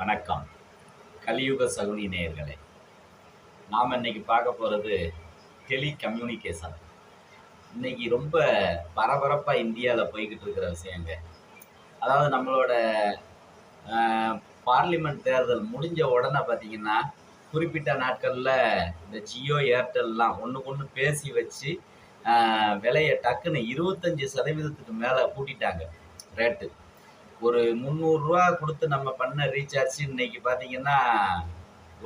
வணக்கம். கலியுக சகுனி நேயர்களே நாம் இன்னைக்கு பார்க்க போகிறது டெலி கம்யூனிகேஷன் இன்னைக்கு ரொம்ப பரபரப்பாக இந்தியாவில் போய்கிட்டு இருக்கிற விஷயங்க. அதாவது நம்மளோட பார்லிமெண்ட் தேர்தல் முடிஞ்ச உடனே பார்த்தீங்கன்னா குறிப்பிட்ட நாட்களில் இந்த ஜியோ ஏர்டெல்லாம் ஒன்றுக்கு ஒன்று பேசி வச்சு விலையை டக்குன்னு இருபத்தஞ்சி சதவீதத்துக்கு மேலே கூட்டிட்டாங்க ரேட்டு. ஒரு முந்நூறுரூவா கொடுத்து நம்ம பண்ண ரீசார்ஜ் இன்னைக்கு பார்த்தீங்கன்னா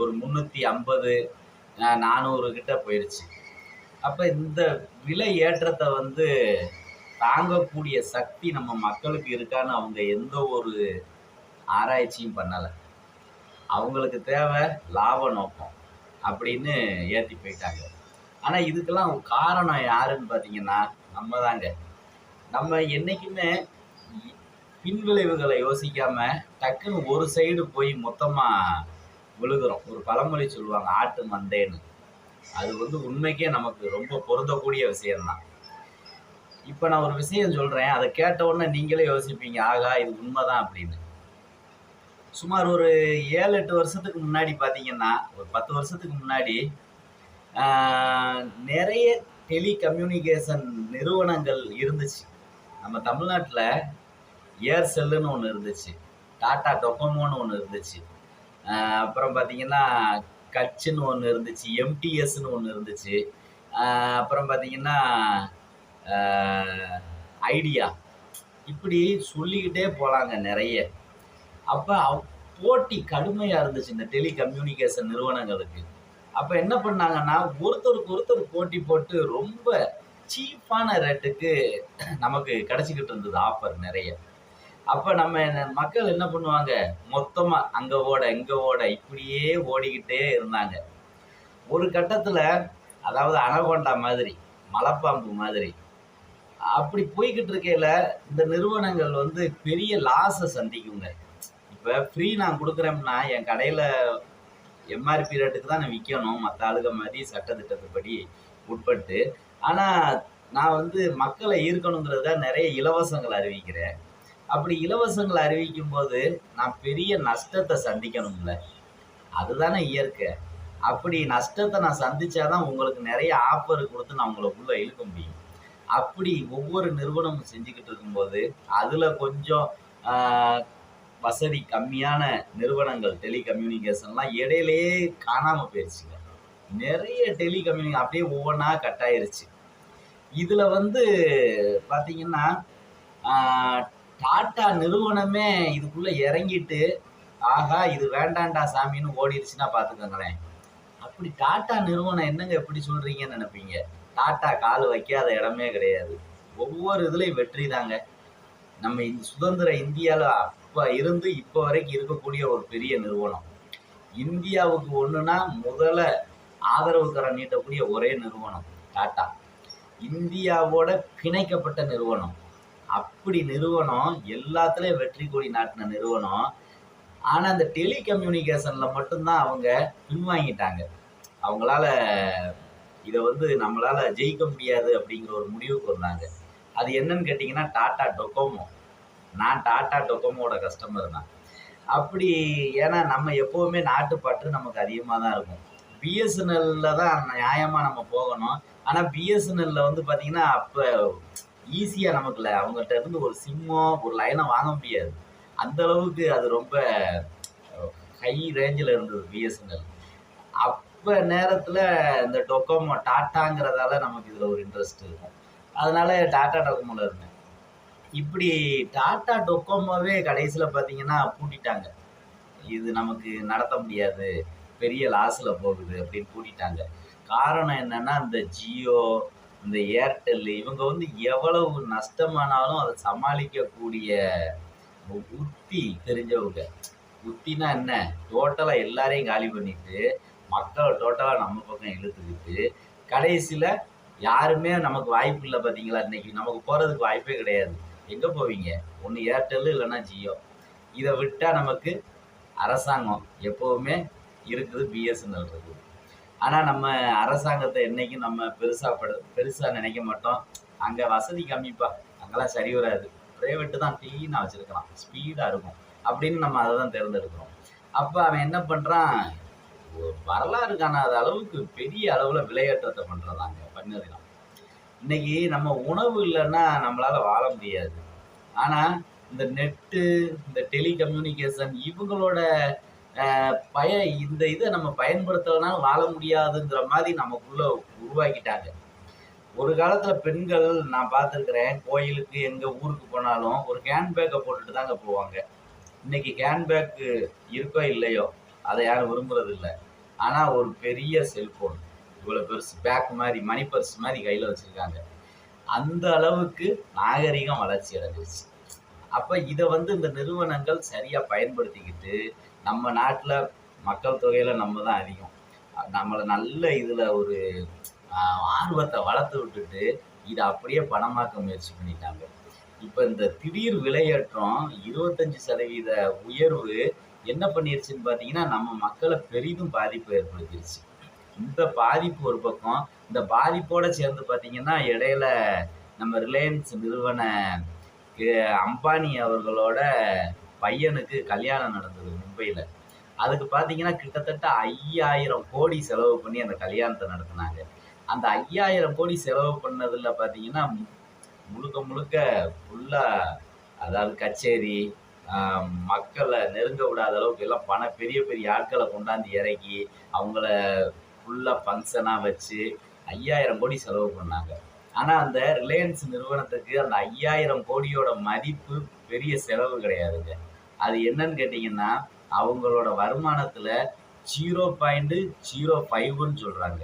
ஒரு முந்நூற்றி ஐம்பது நானூறு கிட்ட போயிடுச்சு அப்போ இந்த விலை ஏற்றத்தை வந்து தாங்கக்கூடிய சக்தி நம்ம மக்களுக்கு இருக்கான்னு அவங்க எந்த ஒரு ஆராய்ச்சியும் பண்ணலை. அவங்களுக்கு தேவை லாப நோக்கம் அப்படின்னு ஏற்றி போயிட்டாங்க. ஆனால் இதுக்கெல்லாம் காரணம் யாருன்னு பார்த்தீங்கன்னா நம்ம தாங்க நம்ம என்றைக்குமே பின்விளைவுகளை யோசிக்காம டக்குன்னு ஒரு சைடு போய் மொத்தமாக விழுகிறோம். ஒரு பழமொழி சொல்லுவாங்க ஆட்டு மந்தேன்னு அது வந்து உண்மைக்கே நமக்கு ரொம்ப பொருந்தக்கூடிய விஷயம்தான். இப்போ நான் ஒரு விஷயம் சொல்கிறேன் அதை கேட்ட உடனே நீங்களே யோசிப்பீங்க ஆகா இது உண்மைதான் அப்படின்னு. சுமார் ஒரு ஏழு எட்டு வருஷத்துக்கு முன்னாடி பார்த்தீங்கன்னா ஒரு பத்து வருஷத்துக்கு முன்னாடி நிறைய டெலிகம்யூனிகேஷன் நிறுவனங்கள் இருந்துச்சு. நம்ம தமிழ்நாட்டில் ஏர்செல்லுன்னு ஒன்று இருந்துச்சு. டாடா டொக்கோமோன்னு ஒன்று இருந்துச்சு. அப்புறம் பார்த்தீங்கன்னா கட்சுன்னு ஒன்று இருந்துச்சு எம்டிஎஸ்ன்னு ஒன்று இருந்துச்சு. அப்புறம் பார்த்தீங்கன்னா ஐடியா இப்படி சொல்லிக்கிட்டே போகலாங்க நிறைய. அப்போ போட்டி கடுமையாக இருந்துச்சு இந்த டெலி கம்யூனிகேஷன் நிறுவனங்களுக்கு. அப்போ என்ன பண்ணாங்கன்னா ஒருத்தருக்கு ஒருத்தர் போட்டி போட்டு ரொம்ப சீப்பான ரேட்டுக்கு நமக்கு கிடச்சிக்கிட்டு இருந்தது ஆஃபர் நிறைய. அப்போ நம்ம மக்கள் என்ன பண்ணுவாங்க? மொத்தமாக அங்கே ஓட இங்கே ஓட இப்படியே ஓடிக்கிட்டே இருந்தாங்க. ஒரு கட்டத்தில் அதாவது அனகொண்டா மாதிரி மலைப்பாம்பு மாதிரி அப்படி போய்கிட்டு இருக்கையில இந்த நிறுவனங்கள் வந்து பெரிய லாஸை சந்திக்குங்க. இப்போ ஃப்ரீ நான் கொடுக்குறேன்னா என் கடையில் எம்ஆர்பி ரேட்டுக்கு தான் நான் விற்கணும் மற்ற ஆளுக மாதிரி சட்டத்திட்டத்துப்படி உட்பட்டு. ஆனால் நான் வந்து மக்களை ஈர்க்கணுங்கிறத நிறைய இலவசங்கள் அறிவிக்கிறேன். அப்படி இலவசங்களை அறிவிக்கும் போது நான் பெரிய நஷ்டத்தை சந்திக்கணும்ல. அதுதானே இயற்கை. அப்படி நஷ்டத்தை நான் சந்திச்சாதான் உங்களுக்கு நிறைய ஆஃபர் கொடுத்து நான் உங்களை உள்ள இழுக்க முடியும். அப்படி ஒவ்வொரு நிறுவனமும் செஞ்சுக்கிட்டு இருக்கும்போது அதில் கொஞ்சம் வசதி கம்மியான நிறுவனங்கள் டெலிகம்யூனிகேஷன்லாம் இடையிலேயே காணாமல் போயிடுச்சுங்க நிறைய டெலி கம்யூனி அப்படியே ஒவ்வொன்றா கட் ஆயிருச்சு இதில் வந்து பார்த்தீங்கன்னா டாட்டா நிறுவனமே இதுக்குள்ளே இறங்கிட்டு ஆகா இது வேண்டாண்டா சாமின்னு ஓடிடுச்சுன்னா பார்த்துக்கோங்களேன் அப்படி டாட்டா நிறுவனம் என்னங்க எப்படி சொல்கிறீங்கன்னு நினைப்பீங்க? டாட்டா கால் வைக்காத இடமே கிடையாது. ஒவ்வொரு இதுலையும் வெற்றி தாங்க. நம்ம இந்த சுதந்திர இந்தியாவில் அப்போ இருந்து இப்போ வரைக்கும் இருக்கக்கூடிய ஒரு பெரிய நிறுவனம். இந்தியாவுக்கு ஒன்றுனா முதல்ல ஆதரவு கரம் நீட்டக்கூடிய ஒரே நிறுவனம் டாட்டா. இந்தியாவோட பிணைக்கப்பட்ட நிறுவனம். அப்படி நிறுவனம் எல்லாத்துலேயும் வெற்றி கொடி நாட்டின நிறுவனம். ஆனால் அந்த டெலிகம்யூனிகேஷனில் மட்டும்தான் அவங்க பின்வாங்கிட்டாங்க அவங்களால இதை வந்து நம்மளால ஜெயிக்க முடியாது அப்படிங்கிற ஒரு முடிவுக்கு வந்தாங்க. அது என்னன்னு கேட்டிங்கன்னா டாடா டொக்கோமோ நான் டாடா டொக்கோமோட கஸ்டமர் தான். அப்படி ஏன்னா நம்ம எப்போவுமே நாட்டுப்பாட்டு நமக்கு அதிகமாக தான் இருக்கும். பிஎஸ்என்எல்ல தான் நியாயமாக நம்ம போகணும். ஆனால் பிஎஸ்என்எல்ல வந்து பார்த்தீங்கன்னா அப்போ ஈஸியாக நமக்குல அவங்கள்ட்ட இருந்து ஒரு சிம்மோ ஒரு லைனை வாங்க முடியாது. அந்த அளவுக்கு அது ரொம்ப ஹை ரேஞ்சில் இருந்தது பிஎஸ்என்எல் அப்போ நேரத்தில் இந்த டொக்கோமோ டாட்டாங்கிறதால நமக்கு இதில் ஒரு இன்ட்ரெஸ்ட் இருக்கும். அதனால டாட்டா டொக்கோமோவில் இருந்தேன். இப்படி டாட்டா டொக்கோமோவே கடைசியில் பார்த்தீங்கன்னா பூட்டிட்டாங்க. இது நமக்கு நடத்த முடியாது. பெரிய லாஸில் போகுது அப்படின்னு பூட்டிட்டாங்க. காரணம் என்னென்னா இந்த ஜியோ இந்த ஏர்டெல் இவங்க வந்து எவ்வளவு நஷ்டமானாலும் அதை சமாளிக்கக்கூடிய உத்தி தெரிஞ்சவங்க. உத்தினா என்ன? டோட்டலாக எல்லாரையும் காலி பண்ணிட்டு மக்களை டோட்டலாக நம்ம பக்கம் இழுத்துக்கிட்டு கடைசியில் யாருமே நமக்கு வாய்ப்பு இல்லை பார்த்தீங்களா இன்னைக்கு? நமக்கு போகிறதுக்கு வாய்ப்பே கிடையாது. எங்கே போவீங்க? ஒன்று ஏர்டெல் இல்லைன்னா ஜியோ இதை விட்டால் நமக்கு அரசாங்கம் எப்போவுமே இருக்குது பிஎஸ்என்எல் இருக்குது. ஆனால் நம்ம அரசாங்கத்தை என்னைக்கும் நம்ம பெருசாக படு பெருசாக நினைக்க மாட்டோம். அங்கே வசதி கம்மிப்பா. அங்கெல்லாம் சரி வராது. ப்ரைவேட்டு தான் க்ளீனாக வச்சுருக்கலாம். ஸ்பீடாக இருக்கும். அப்படின்னு நம்ம அதை தான் தேர்ந்தெடுக்கிறோம். அப்போ அவன் என்ன பண்ணுறான் வரலாறு காணாத அளவுக்கு பெரிய அளவில் விளையாட்டத்தை பண்ணுறதாங்க பண்ணிருக்கான் இன்னைக்கு நம்ம உணவு இல்லைன்னா நம்மளால் வாழ முடியாது. ஆனால் இந்த நெட்டு இந்த டெலிகம்யூனிகேஷன் இவங்களோட பய இந்த இதை நம்ம பயன்படுத்தலைனாலும் வாழ முடியாதுங்கிற மாதிரி நமக்குள்ள உருவாக்கிட்டாங்க. ஒரு காலத்துல பெண்கள் நான் பார்த்துருக்குறேன் கோயிலுக்கு எங்க ஊருக்கு போனாலும் ஒரு ஹேண்ட்பேக்கை போட்டுட்டு தாங்க போவாங்க. இன்னைக்கு ஹேண்ட்பேக் இருக்கோ இல்லையோ அதை யாரும் விரும்புறது இல்லை ஆனா ஒரு பெரிய செல்போன் இவ்வளவு பெருசு பேக் மாதிரி மணி பர்ஸ் மாதிரி கையில வச்சிருக்காங்க. அந்த அளவுக்கு நாகரிகம் வளர்ச்சி அடைஞ்சிருச்சு. அப்ப இதை வந்து இந்த நிறுவனங்கள் சரியா பயன்படுத்திக்கிட்டு நம்ம நாட்டில் மக்கள் தொகையில் நம்ம தான் அதிகம். நம்மளை நல்ல இதில் ஒரு ஆர்வத்தை வளர்த்து விட்டுட்டு இதை அப்படியே பணமாக்க முயற்சி பண்ணிட்டாங்க. இப்போ இந்த திடீர் விலையேற்றம் இருபத்தஞ்சு சதவீத உயர்வு என்ன பண்ணிருச்சுன்னு பார்த்தீங்கன்னா நம்ம மக்களை பெரிதும் பாதிப்பு ஏற்படுத்திருச்சு. இந்த பாதிப்பு ஒரு பக்கம் இந்த பாதிப்போட சேர்ந்து பார்த்தீங்கன்னா இடையில நம்ம ரிலையன்ஸ் நிறுவன அம்பானி அவர்களோட பையனுக்கு கல்யாணம் நடந்தது மும்பையில். அதுக்கு பார்த்தீங்கன்னா கிட்டத்தட்ட ஐயாயிரம் கோடி செலவு பண்ணி அந்த கல்யாணத்தை நடத்தினாங்க. அந்த ஐயாயிரம் கோடி செலவு பண்ணதில் பார்த்தீங்கன்னா முழுக்க முழுக்க ஃபுல்லாக அதாவது கச்சேரி மக்களை நெருங்க விடாத அளவுக்கு எல்லாம் பண பெரிய பெரிய ஆட்களை கொண்டாந்து இறக்கி அவங்கள ஃபுல்லாக ஃபங்க்ஷனாக வச்சு ஐயாயிரம் கோடி செலவு பண்ணாங்க. ஆனால் அந்த ரிலையன்ஸ் நிறுவனத்துக்கு அந்த ஐயாயிரம் கோடியோட மதிப்பு பெரிய செலவு கிடையாதுங்க. அது என்னன்னு கேட்டிங்கன்னா அவங்களோட வருமானத்தில் ஜீரோ பாயிண்ட் ஜீரோ ஃபைவ்னு சொல்கிறாங்க